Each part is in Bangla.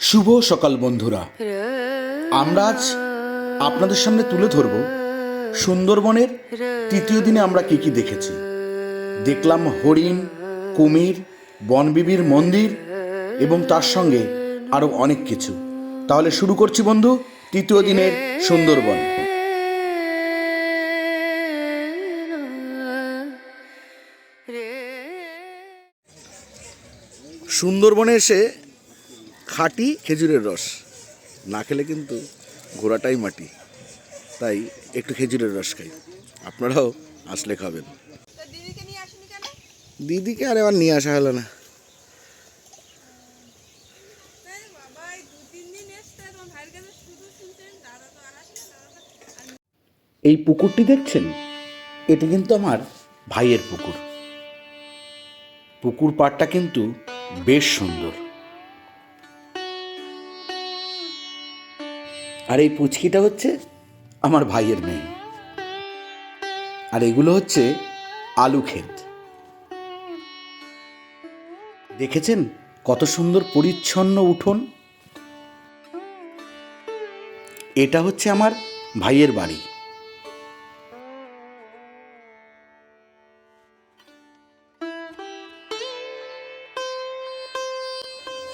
শুভ সকাল, বন্ধুরা। আমরা আজ আপনাদের সামনে তুলে ধরব সুন্দরবনের তৃতীয় দিনে আমরা কি কি দেখেছি। দেখলাম হরিণ, কুমির, বনবিবির মন্দির এবং তার সঙ্গে আরও অনেক কিছু। তাহলে শুরু করছি, বন্ধু, তৃতীয় দিনের সুন্দরবন। সুন্দরবনে এসে খাঁটি খেজুরের রস। না খেলে কিন্তু ঘোড়াটাই মাটি। তাই একটু খেজুরের রস খাই। আপনারাও আসলে খাবেন। দিদিকে নিয়ে আসেনি কেন? দিদিকে আর এবার নিয়ে আসা হলো না। এই পুকুরটি দেখছেন? এটি কিন্তু আমার ভাইয়ের পুকুর। পুকুর পাড়টা কিন্তু বেশ সুন্দর। আর এই পুচকিটা হচ্ছে আমার ভাইয়ের মেয়ে। আর এগুলো হচ্ছে আলু ক্ষেত। দেখেছেন কত সুন্দর পরিচ্ছন্ন উঠোন? এটা হচ্ছে আমার ভাইয়ের বাড়ি।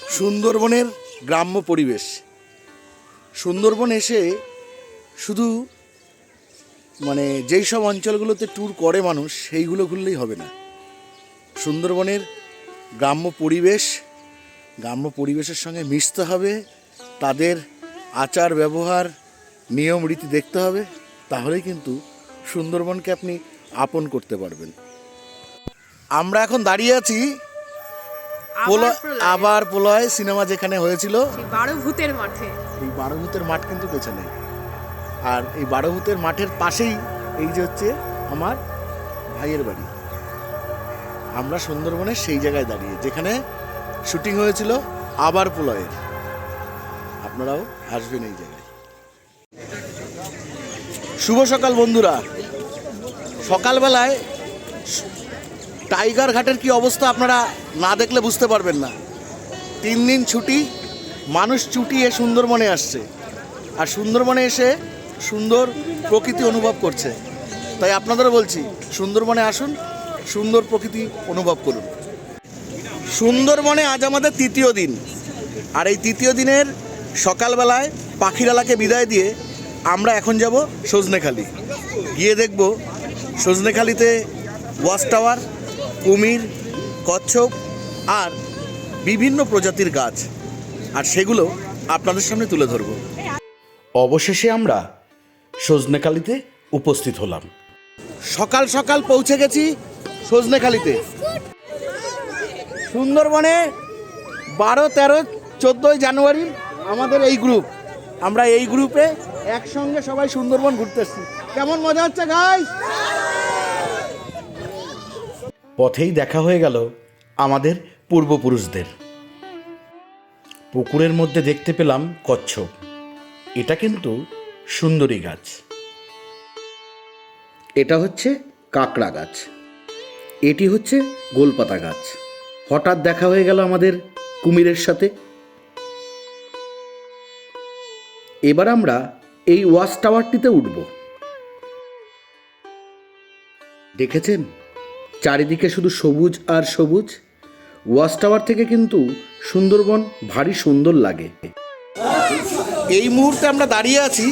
সুন্দরবনের গ্রাম্য পরিবেশ। সুন্দরবন এসে শুধু মানে যেই সব অঞ্চলগুলোতে ট্যুর করে মানুষ, সেইগুলো ঘুরলেই হবে না। সুন্দরবনের গ্রাম্য পরিবেশ, গ্রাম্য পরিবেশের সঙ্গে মিশতে হবে, তাদের আচার ব্যবহার, নিয়ম রীতি দেখতে হবে, তাহলেই কিন্তু সুন্দরবনকে আপনি আপন করতে পারবেন। আমরা এখন দাঁড়িয়ে আছি আবার পোলয় সিনেমা যেখানে হয়েছিল। বারো ভূতের মাঠে। এই বারোভূতের মাঠ কিন্তু পেছনে আর এই বারোভূতের মাঠের পাশেই এই যে হচ্ছে আমার ভাইয়ের বাড়ি। আমরা সুন্দরবনের সেই জায়গায় দাঁড়িয়ে যেখানে শুটিং হয়েছিল আবার পোলয়ের আপনারাও আসবেন এই জায়গায়। শুভ সকাল বন্ধুরা। সকালবেলায় টাইগার ঘাটের কি অবস্থা আপনারা না দেখলে বুঝতে পারবেন না। তিন দিন ছুটি, মানুষ চুটিয়ে সুন্দরবনে আসছে। আর সুন্দরবনে এসে সুন্দর প্রকৃতি অনুভব করছে। তাই আপনাদেরও বলছি, সুন্দরবনে আসুন, সুন্দর প্রকৃতি অনুভব করুন। সুন্দরবনে আজ আমাদের তৃতীয় দিন। আর এই তৃতীয় দিনের সকালবেলায় পাখিরালাকে বিদায় দিয়ে আমরা এখন যাব সজনেখালি। গিয়ে দেখব সজনেখালিতে ওয়াচ টাওয়ার কুমির, কচ্ছপ আর বিভিন্ন প্রজাতির গাছ। আর সেগুলো আপনাদের সামনে তুলে ধরব। অবশেষে আমরা সজনেখালিতে উপস্থিত হলাম। সকাল সকাল পৌঁছে গেছি সজনেখালিতে। সুন্দরবনে বারো, তেরো, চোদ্দোই জানুয়ারি আমাদের এই গ্রুপ। আমরা এই গ্রুপে একসঙ্গে সবাই সুন্দরবন ঘুরতে এসছি। কেমন মজা হচ্ছে গাই পথেই দেখা হয়ে গেল আমাদের পূর্বপুরুষদের। পুকুরের মধ্যে দেখতে পেলাম কচ্ছপ। এটা কিন্তু সুন্দরী গাছ। এটা হচ্ছে কাঁকড়া গাছ। এটি হচ্ছে গোলপাতা গাছ। হঠাৎ দেখা হয়ে গেল আমাদের কুমিরের সাথে। এবার আমরা এই ওয়াচ টাওয়ারটিতে উঠব। দেখেছেন? চারিদিকে শুধু সবুজ আর সবুজ। ওয়াচ টাওয়ার থেকে কিন্তু সুন্দরবন ভারী সুন্দর লাগে। এই মুহূর্তে আমরা দাঁড়িয়ে আছি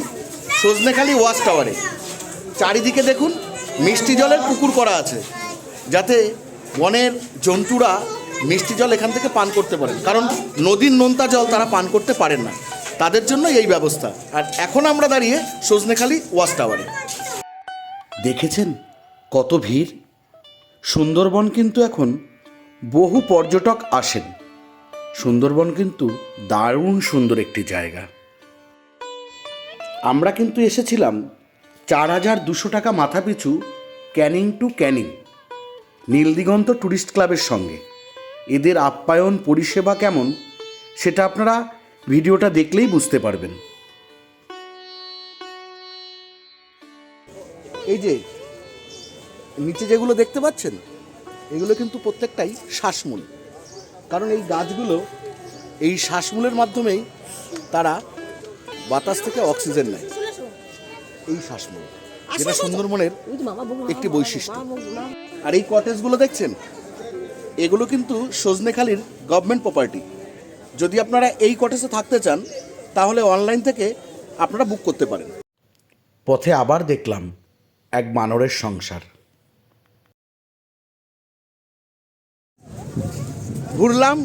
সজনেখালি ওয়াচ টাওয়ারে চারিদিকে দেখুন মিষ্টি জলের পুকুর করা আছে যাতে বনের জন্তুরা মিষ্টি জল এখান থেকে পান করতে পারেন। কারণ নদীর নোনতা জল তারা পান করতে পারেন না। তাদের জন্য এই ব্যবস্থা। আর এখন আমরা দাঁড়িয়ে সজনেখালি ওয়াচ টাওয়ারে দেখেছেন কত ভিড়? সুন্দরবন কিন্তু এখন বহু পর্যটক আসেন। সুন্দরবন কিন্তু দারুণ সুন্দর একটি জায়গা। আমরা কিন্তু এসেছিলাম চার হাজার দুশো টাকা মাথা পিছু ক্যানিং টু ক্যানিং, নীলদিগন্ত ট্যুরিস্ট ক্লাবের সঙ্গে। এদের আপ্যায়ন পরিষেবা কেমন সেটা আপনারা ভিডিওটা দেখলেই বুঝতে পারবেন। এই যে নিচে যেগুলো দেখতে পাচ্ছেন, এগুলো কিন্তু প্রত্যেকটাই শ্বাসমূল। কারণ এই গাছগুলো এই শ্বাসমূলের মাধ্যমেই তারা বাতাস থেকে অক্সিজেন নেয়। এই শ্বাসমূল, যেটা সুন্দরবনের একটি বৈশিষ্ট্য। আর এই কটেজগুলো দেখছেন, এগুলো কিন্তু সজনেখালির গভর্নমেন্ট প্রপার্টি। যদি আপনারা এই কটেজে থাকতে চান, তাহলে অনলাইন থেকে আপনারা বুক করতে পারেন। পথে আবার দেখলাম এক বানরের সংসার। ঘুরলাম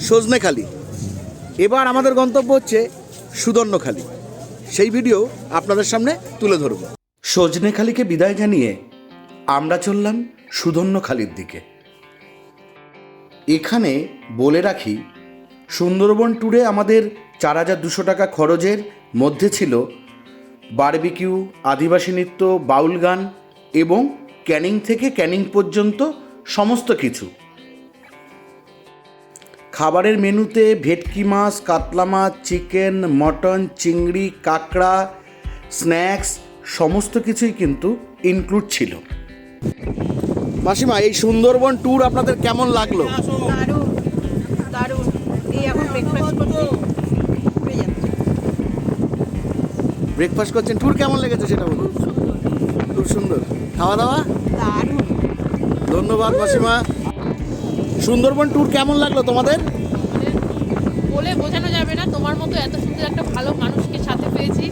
সজনেখালি। এবার আমাদের গন্তব্য হচ্ছে সুদর্ণখালি। সেই ভিডিও আপনাদের সামনে তুলে ধরব। সজনেখালিকে বিদায় জানিয়ে আমরা চললাম সুদর্ণখালির দিকে। এখানে বলে রাখি, সুন্দরবন ট্যুরে আমাদের চার হাজার দুশো টাকা খরচের মধ্যে ছিল বারবিকিউ, আদিবাসী নৃত্য, বাউল গান এবং ক্যানিং থেকে ক্যানিং পর্যন্ত সমস্ত কিছু। খাবারের মেনুতে ভেটকি মাছ কাতলা মাছ চিকেন মটন চিংড়ি কাঁকড়া স্ন্যাক্স সমস্ত কিছুই কিন্তু ইনক্লুড ছিল। মাসিমা এই সুন্দরবন ট্যুর আপনাদের কেমন লাগল? ব্রেকফাস্ট করছেন। ট্যুর কেমন লেগেছে সেটা বলুন। খুব সুন্দর। খাওয়া দাওয়া? ধন্যবাদ মাসিমা। সুন্দরবন ট্যুর কেমন লাগল তোমাদের? বলে বোঝানো যাবে না তোমার মতো এত সুন্দর একটা ভালো মানুষকে সাথে পেয়েছি।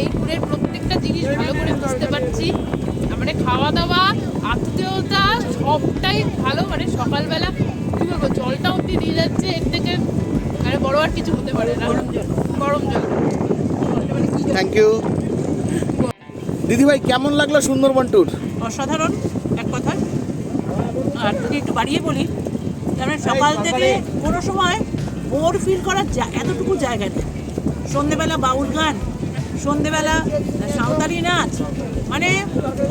এই ট্যুরের প্রত্যেকটা জিনিস ভালো করে বুঝতে পারছি। মানে খাওয়া দাওয়া আত্মীয়তা সবটাই ভালো মানে সকালবেলা কি বলব জলটা অব্দি নিয়ে যাচ্ছে এর থেকে মানে বড় আর কিছু হতে পারে না। গরম জল। থ্যাংক ইউ দিদিভাই কেমন লাগল সুন্দরবন ট্যুর অসাধারণ এক কথায়। আর যদি একটু বাড়িয়ে বলি তাহলে সকাল থেকে কোনো সময় বোর ফিল করার এতটুকু জায়গা নেই। সন্ধেবেলা বাউল গান, সন্ধেবেলা সাঁওতালি নাচ মানে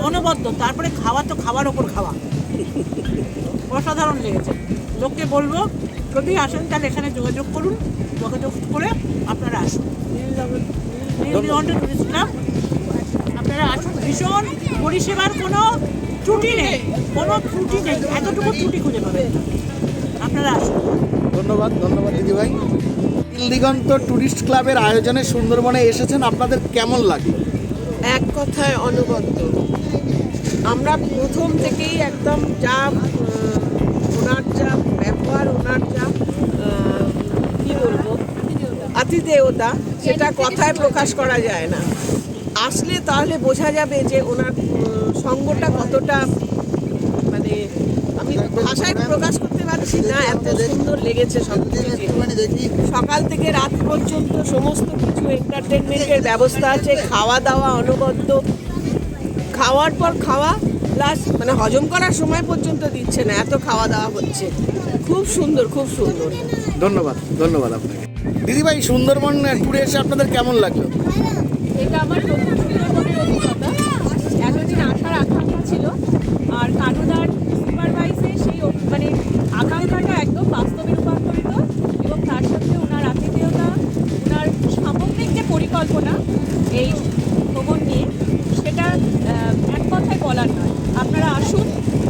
অনবদ্য। তারপরে খাওয়া তো খাওয়ার ওপর খাওয়া। অসাধারণ লেগেছে। লোককে বলব, যদি আসেন তাহলে এখানে যোগাযোগ করুন, যোগাযোগ করে আপনারা আসুন। আপনারা আসুন। ভীষণ পরিষেবার কোনো ত্রুটি নেই। কোনো ত্রুটি নেই। এতটুকু ত্রুটি খুঁজে পাবেন। আপনারা আসুন। ধন্যবাদ ধন্যবাদ দিদিভাই দিগন্ত ট্যুরিস্ট ক্লাবের আয়োজনে সুন্দরবনে এসেছেন আপনাদের কেমন লাগে এক কথায় অনবদ্য। আমরা প্রথম থেকেই একদম যা ওনার যা ব্যবহার ওনার যা কি বলব? আতিথেয়তা সেটা কথায় প্রকাশ করা যায় না। আসলে তাহলে বোঝা যাবে যে ওনার সঙ্গটা কতটা মানে আমি ভাষায় প্রকাশ করতে পারছি না এত সুন্দর লেগেছে সব সকাল থেকে রাত পর্যন্ত সমস্ত কিছু এন্টারটেনমেন্টের ব্যবস্থা আছে খাওয়া দাওয়া অনবদ্য। খাওয়ার পর খাওয়া প্লাস মানে হজম করার সময় পর্যন্ত দিচ্ছে না এত খাওয়া দাওয়া হচ্ছে। খুব সুন্দর খুব সুন্দর। ধন্যবাদ ধন্যবাদ আপনাকে। দিদিভাই সুন্দরবন ট্যুরে এসে আপনাদের কেমন লাগল? এটা আমার প্রথম সুন্দরবনের অভিজ্ঞতা এতদিন আসার আকাঙ্ক্ষা ছিল আর কানুদার সুপারভাইসে সেই অ- মানে আকাঙ্ক্ষাটা একদম বাস্তবে রূপান্তরিত এবং তার সাথে ওনার আতিথেয়তা ওনার সামগ্রিক যে পরিকল্পনা এই ভ্রমণ নিয়ে সেটা এক কথায় বলার নয়। আপনারা আসুন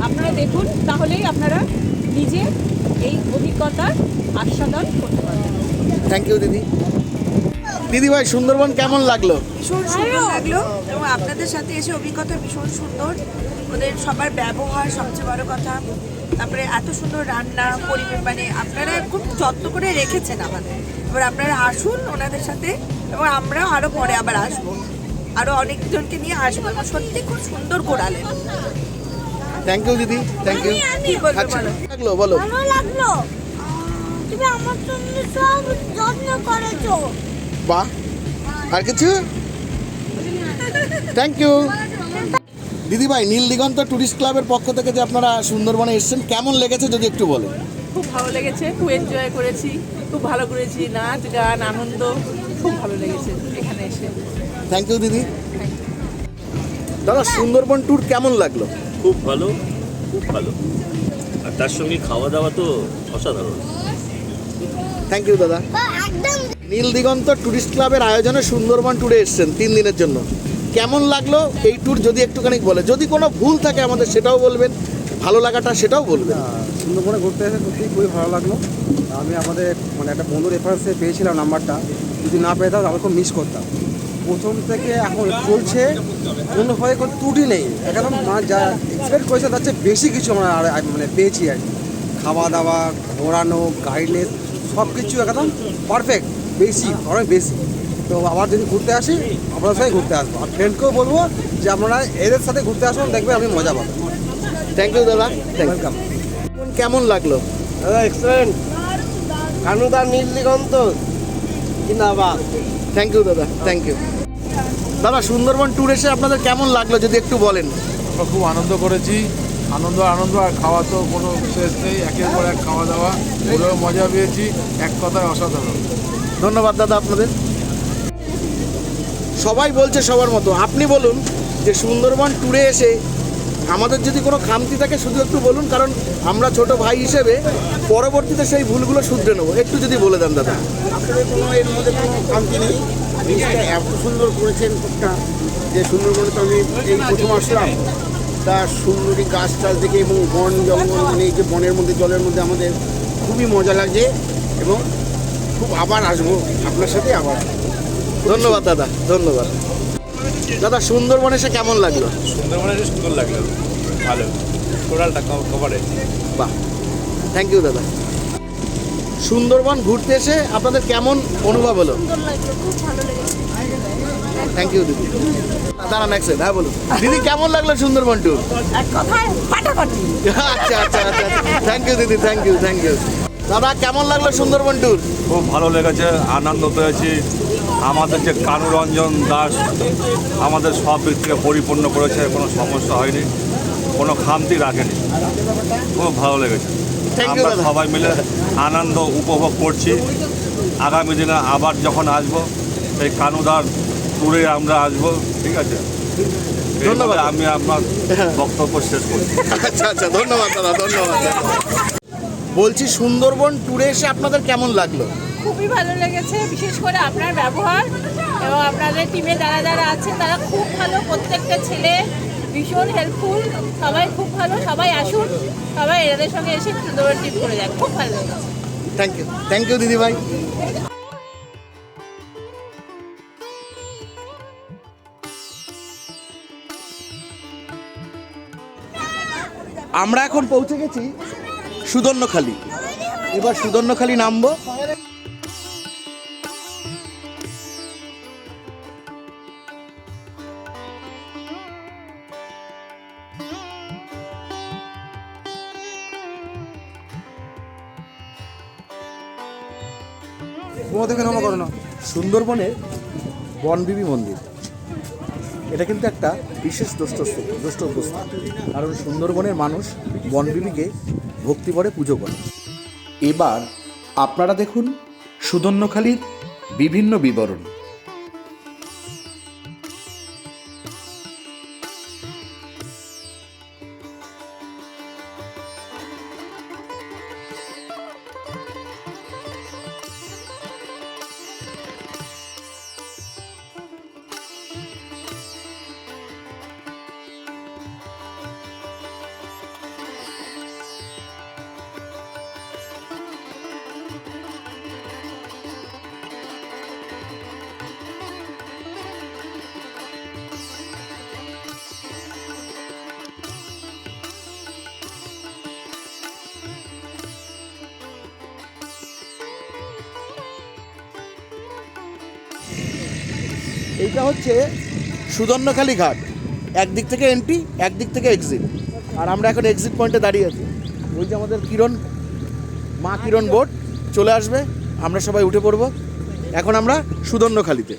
আপনারা দেখুন তাহলেই আপনারা নিজে এই অভিজ্ঞতার আস্বাদন করতে পারবেন। থ্যাংক ইউ দিদি। দিদিভাই সুন্দরবন কেমন লাগল? ভীষণ সুন্দর লাগল এবং আপনাদের সাথে এসে অভিজ্ঞতা ভীষণ সুন্দর। ওদের সবার ব্যবহার সবচেয়ে বড় কথা। তারপরে এত সুন্দর রান্না পরিবেশ মানে আপনারা খুব যত্ন করে রেখেছেন আমাদের। এবার আপনারা আসুন ওনাদের সাথে এবং আমরা আরও পরে আবার আসব। আরও অনেকজনকে নিয়ে আসব এবং সত্যি খুব সুন্দর করালেন থ্যাংক ইউ দিদি। থ্যাংক ইউ আচ্ছা বলো। লাগল বলো। ভালো লাগল। তুমি আমার জন্য সব যত্ন করেছ। বাহ। আর কিছু? থ্যাংক ইউ দিদিভাই নীল দিগন্ত ট্যুরিস্ট ক্লাবের পক্ষ থেকে যে আপনারা সুন্দরবনে এসেছেন কেমন লেগেছে যদি একটু বলেন? খুব ভালো লেগেছে খুব এনজয় করেছি। খুব ভালো করেছি নাচ গান আনন্দ খুব ভালো লেগেছে এখানে এসে। থ্যাংক ইউ দিদি। দাদা সুন্দরবন ট্যুর কেমন লাগল? খুব ভালো খুব ভালো। আর তার সঙ্গে খাওয়া দাওয়া তো অসাধারণ। থ্যাংক ইউ দাদা। নীল দিগন্ত ট্যুরিস্ট ক্লাবের আয়োজনে সুন্দরবন ট্যুরে এসেছেন তিন দিনের জন্য। কেমন লাগল এই ট্যুর যদি একটুখানি বলে? যদি কোনো ভুল থাকে আমাদের সেটাও বলবেন। ভালো লাগাটা সেটাও বলবেন সুন্দরবনে ঘুরতে এসে সত্যিই খুবই ভালো লাগল। আমি আমাদের মানে একটা বন্ধু রেফারেন্সে পেয়েছিলাম নাম্বারটা। যদি না পেতাম আমি খুব মিস করতাম। প্রথম থেকে এখন চলছে কোনোভাবে কোনো ত্রুটি নেই। একদম মানে যা এক্সপেক্ট করেছে, তার চেয়ে বেশি কিছু আমরা মানে পেয়েছি আর কি। খাওয়া দাওয়া ঘোরানো গাইডনেস সব কিছু একদম পারফেক্ট বেশি অনেক বেশি তো আবার যদি ঘুরতে আসি আপনার সাথে ঘুরতে আসব। আর ফ্রেন্ডকেও বলব যে, আপনারা এদের সাথে ঘুরতে আসুন দেখবেন আপনি মজা পাবেন থ্যাংক ইউ দাদা। ওয়েলকাম কেমন লাগল? দাদা এক্সেলেন্ট কানুদা নীল দিগন্ত জিন্দাবাদ। থ্যাংক ইউ দাদা। থ্যাংক ইউ দাদা সুন্দরবন ট্যুর এসে আপনাদের কেমন লাগল যদি একটু বলেন? আমরা খুব আনন্দ করেছি। আনন্দ আনন্দ আর খাওয়া তো কোনো শেষ নেই। একের পর এক খাওয়া দাওয়া। ঘুরেও মজা পেয়েছি। এক কথায় অসাধারণ। ধন্যবাদ দাদা আপনাদের। সবাই বলছে সবার মতো। আপনি বলুন যে সুন্দরবন ট্যুরে এসে আমাদের যদি কোনো খামতি থাকে শুধু একটু বলুন কারণ আমরা ছোট ভাই হিসেবে পরবর্তীতে সেই ভুলগুলো শুধরে নেব। একটু যদি বলে দেন দাদা। আসলে কোনো এর মধ্যে কোনো খামতি নেই। জিনিসটা এত সুন্দর করেছেন একটা যে সুন্দরবনে তো আমি এই প্রথম আসলাম। তার সুন্দরী গাছ টাছ দেখে এবং বন জঙ্গল মানে এই যে বনের মধ্যে জলের মধ্যে আমাদের খুবই মজা লাগছে এবং খুব আবার আসব আপনার সাথে আবার। ধন্যবাদ দাদা। ধন্যবাদ। দাদা সুন্দরবন এসে কেমন লাগল? সুন্দরবনে সুন্দর লাগল। ভালো। টোটালটা কভারেজ বাহ। থ্যাংক ইউ দাদা। সুন্দরবন ঘুরতে এসে আপনাদের কেমন অনুভব হলো? সুন্দর লাগল খুব ভালো লেগেছে। থ্যাংক ইউ দিদি। দাঁড়ান এক সেকেন্ড, হ্যাঁ বলুন। দিদি কেমন লাগল সুন্দরবন ট্যুর এক কথায় ফাটাফাটি। আচ্ছা আচ্ছা আচ্ছা থ্যাংক ইউ দিদি থ্যাংক ইউ থ্যাংক ইউ দাদা কেমন লাগল সুন্দরবন ট্যুর খুব ভালো লেগেছে আনন্দ পেয়েছি। আমাদের যে কানুরঞ্জন দাস আমাদের সব দিক থেকে পরিপূর্ণ করেছে কোনো সমস্যা হয়নি কোনো খামতি রাখেনি। খুব ভালো লেগেছে। আমরা সবাই মিলে আনন্দ উপভোগ করছি। আগামী দিনে আবার যখন আসব সেই কানুদার ট্যুরে আমরা আসব ঠিক আছে? ধন্যবাদ। আমি আপনার বক্তব্য শেষ করছি। আচ্ছা আচ্ছা ধন্যবাদ দাদা ধন্যবাদ। বলছি সুন্দরবন ট্যুরে এসে আপনাদের কেমন লাগল? খুবই ভালো লেগেছে বিশেষ করে আপনার ব্যবহার এবং আপনাদের টিমে যারা যারা আছে তারা খুব ভালো প্রত্যেকটা ছেলে ভীষণ হেল্পফুল সবাই খুব ভালো সবাই আসুন সবাই এদের সঙ্গে এসে সুন্দর ট্রিপ করে যাক খুব ভালো লেগেছে। থ্যাংক ইউ থ্যাংক ইউ দিদিভাই আমরা এখন পৌঁছে গেছি সুদর্ণখালি। এবার সুদর্ণখালি নামবো। কোনো থেকে নমা করো না। সুন্দরবনের বনবিবি মন্দির। এটা কিন্তু একটা বিশেষ দুষ্ট দুষ্ট অবস্থা কারণ সুন্দরবনের মানুষ বনবিবিকে ভক্তি করে পুজো করে। এবার আপনারা দেখুন সুদন্যখালীর বিভিন্ন বিবরণ। এইটা হচ্ছে সুদর্ণখালি ঘাট। একদিক থেকে এন্ট্রি একদিক থেকে এক্সিট আর আমরা এখন এক্সিট পয়েন্টে দাঁড়িয়ে আছি। ওই যে আমাদের কিরণ, মা কিরণ বোট চলে আসবে। আমরা সবাই উঠে পড়ব। এখন আমরা সুদর্ণখালিতে।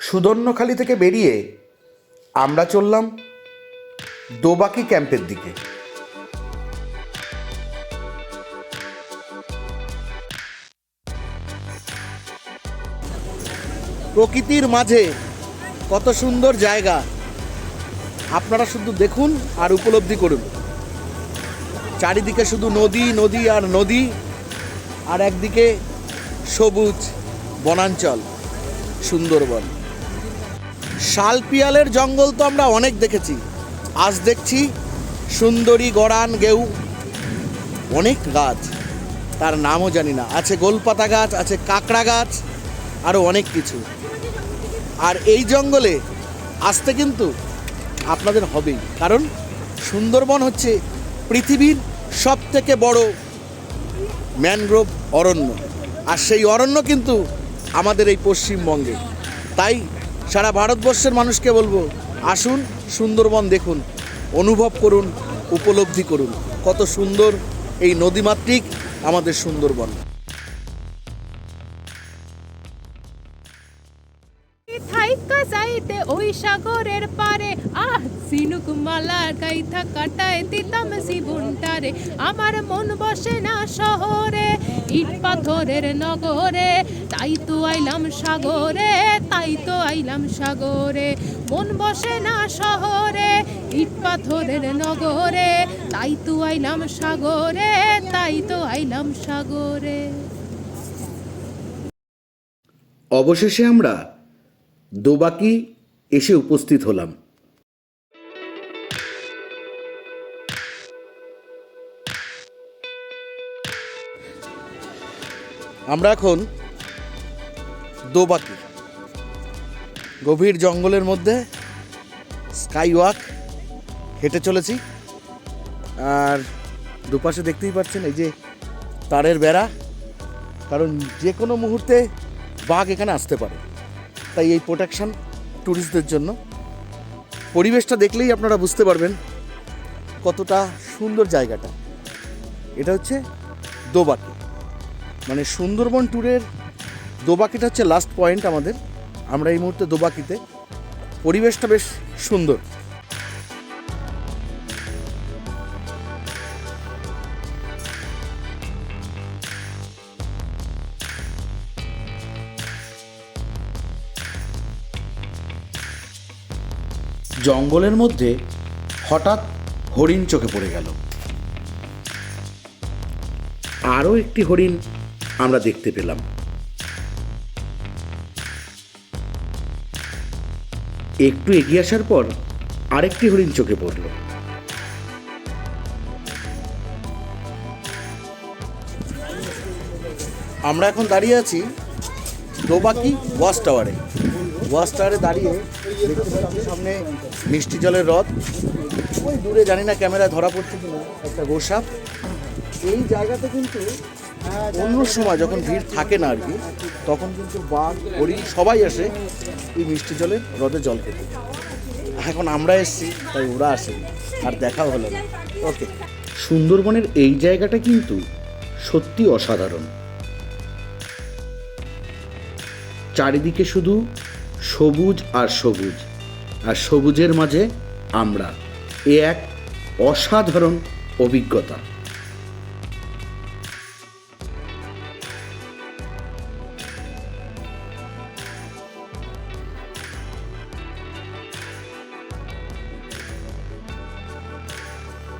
সুদর্ণখালি থেকে বেরিয়ে আমরা চললাম দোবাকি ক্যাম্পের দিকে। প্রকৃতির মাঝে কত সুন্দর জায়গা। আপনারা শুধু দেখুন আর উপলব্ধি করুন। চারিদিকে শুধু নদী নদী আর নদী আর একদিকে সবুজ বনাঞ্চল, সুন্দরবন। শালপিয়ালের জঙ্গল তো আমরা অনেক দেখেছি। আজ দেখছি সুন্দরী গড়ান গেউ, অনেক গাছ। তার নামও জানি না। আছে গোলপাতা গাছ, আছে কাঁকড়া গাছ আরও অনেক কিছু। আর এই জঙ্গলে আসতে কিন্তু আপনাদের হবেই। কারণ সুন্দরবন হচ্ছে পৃথিবীর সব থেকে বড় ম্যানগ্রোভ অরণ্য। আর সেই অরণ্য কিন্তু আমাদের এই পশ্চিমবঙ্গে। তাই সারা ভারতবর্ষের মানুষকে বলব, আসুন সুন্দরবন দেখুন, অনুভব করুন, উপলব্ধি করুন। কত সুন্দর এই নদীমাতৃক আমাদের সুন্দরবন। সিনুক মালা গাইথা কাটায় দিতাম জীবনটারে। আমার মন বসে না শহরে, ইট পাথরের নগরে। তাই তো আইলাম সাগরে, তাই তো আইলাম সাগরে। মন বসে না শহরে, ইট পাথরের নগরে। তাই তো আইলাম সাগরে, তাই তো আইলাম সাগরে। অবশেষে আমরা দোবাকি এসে উপস্থিত হলাম। আমরা এখন দোবাকি গভীর জঙ্গলের মধ্যে স্কাই ওয়াক হেঁটে চলেছি। আর দুপাশে দেখতেই পাচ্ছেন এই যে তারের বেড়া, কারণ যে কোনো মুহূর্তে বাঘ এখানে আসতে পারে। তাই এই প্রোটেকশান ট্যুরিস্টদের জন্য। পরিবেশটা দেখলেই আপনারা বুঝতে পারবেন কতটা সুন্দর জায়গাটা। এটা হচ্ছে দোবাকি মানে সুন্দরবন ট্যুরের দোবাকিটা হচ্ছে লাস্ট পয়েন্ট আমাদের। আমরা এই মুহূর্তে দোবাকিতে। পরিবেশটা বেশ সুন্দর। জঙ্গলের মধ্যে হঠাৎ হরিণ চোখে পড়ে গেল। আরও একটি হরিণ আমরা দেখতে পেলাম। একটু এগিয়ে আসার পর আরেকটি হরিণ চোখে পড়ল। আমরা এখন দাঁড়িয়ে আছি দোবাকি ওয়াচ টাওয়ারে। ওয়াচ টাওয়ারে দাঁড়িয়ে সামনে মিষ্টি জলের হ্রদ ওই দূরে জানি না ক্যামেরায় ধরা পড়ছে কিনা, একটা গোসাপ। এই জায়গাতে কিন্তু অন্য সময় যখন ভিড় থাকে না আর কি, তখন কিন্তু বাঘ, হরিণ সবাই আসে এই মিষ্টি জলে হ্রদে জল খেতে। এখন আমরা এসেছি, তাই ওরা আসে আর দেখাও হলো না। ওকে সুন্দরবনের এই জায়গাটা কিন্তু সত্যি অসাধারণ। চারিদিকে শুধু সবুজ আর সবুজ, আর সবুজের মাঝে আমরা, এ এক অসাধারণ অভিজ্ঞতা।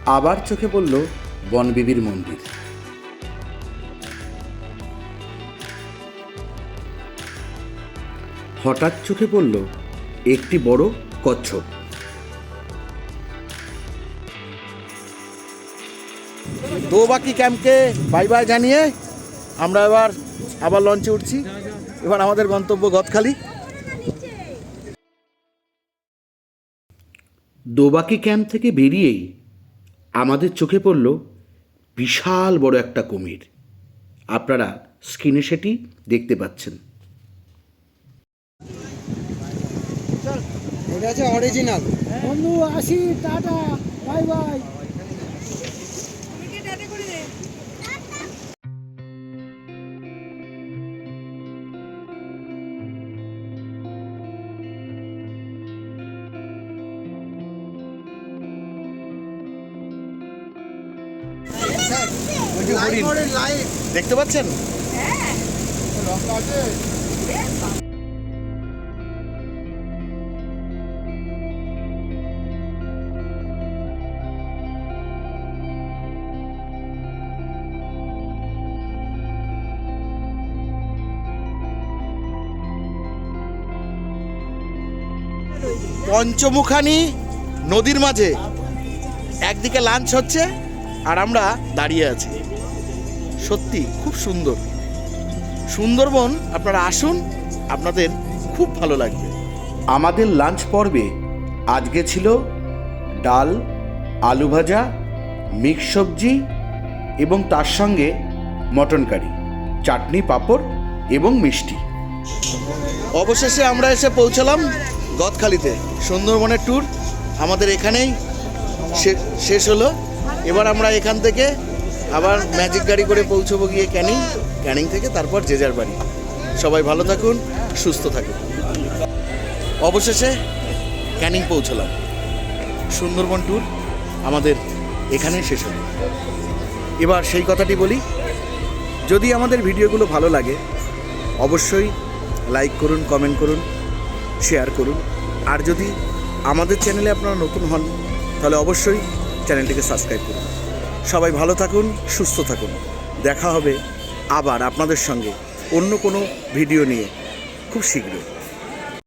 আবার চোখে পড়ল বনবিবির মন্দির। হঠাৎ চোখে পড়ল একটি বড় কচ্ছপ। দোবাকি ক্যাম্পকে বাই বাই জানিয়ে আমরা এবার আবার লঞ্চে উঠছি। এবার আমাদের গন্তব্য গদখালি। দোবাকি ক্যাম্প থেকে বেরিয়েই আমাদের চোখে পড়ল বিশাল বড় একটা কুমির। আপনারা স্ক্রিনে সেটি দেখতে পাচ্ছেন। এটা হচ্ছে অরিজিনাল বন্ধু আসি টাটা বাই বাই। ওই দেখতে পাচ্ছেন? পঞ্চমুখানি নদীর মাঝে। একদিকে লাঞ্চ হচ্ছে আর আমরা দাঁড়িয়ে আছি। সত্যি খুব সুন্দর। সুন্দরবন আপনারা আসুন আপনাদের খুব ভালো লাগবে। আমাদের লাঞ্চ পর্বে আজকে ছিল ডাল আলু ভাজা মিক্স সবজি এবং তার সঙ্গে মটন কারি চাটনি পাঁপড় এবং মিষ্টি। অবশেষে আমরা এসে পৌঁছালাম গদখালিতে। সুন্দরবনের ট্যুর আমাদের এখানেই শেষ হলো। এবার আমরা এখান থেকে আবার ম্যাজিক গাড়ি করে পৌঁছবো গিয়ে ক্যানিং ক্যানিং থেকে তারপর যে যার বাড়ি। সবাই ভালো থাকুন, সুস্থ থাকুন। অবশেষে ক্যানিং পৌঁছলাম। সুন্দরবন ট্যুর আমাদের এখানেই শেষ হলো। এবার সেই কথাটি বলি, যদি আমাদের ভিডিওগুলো ভালো লাগে, অবশ্যই লাইক করুন কমেন্ট করুন শেয়ার করুন। আর যদি আমাদের চ্যানেলে আপনারা নতুন হন, তাহলে অবশ্যই চ্যানেলটিকে সাবস্ক্রাইব করুন। সবাই ভালো থাকুন, সুস্থ থাকুন। দেখা হবে আবার আপনাদের সঙ্গে অন্য কোনো ভিডিও নিয়ে। খুব শীঘ্রই।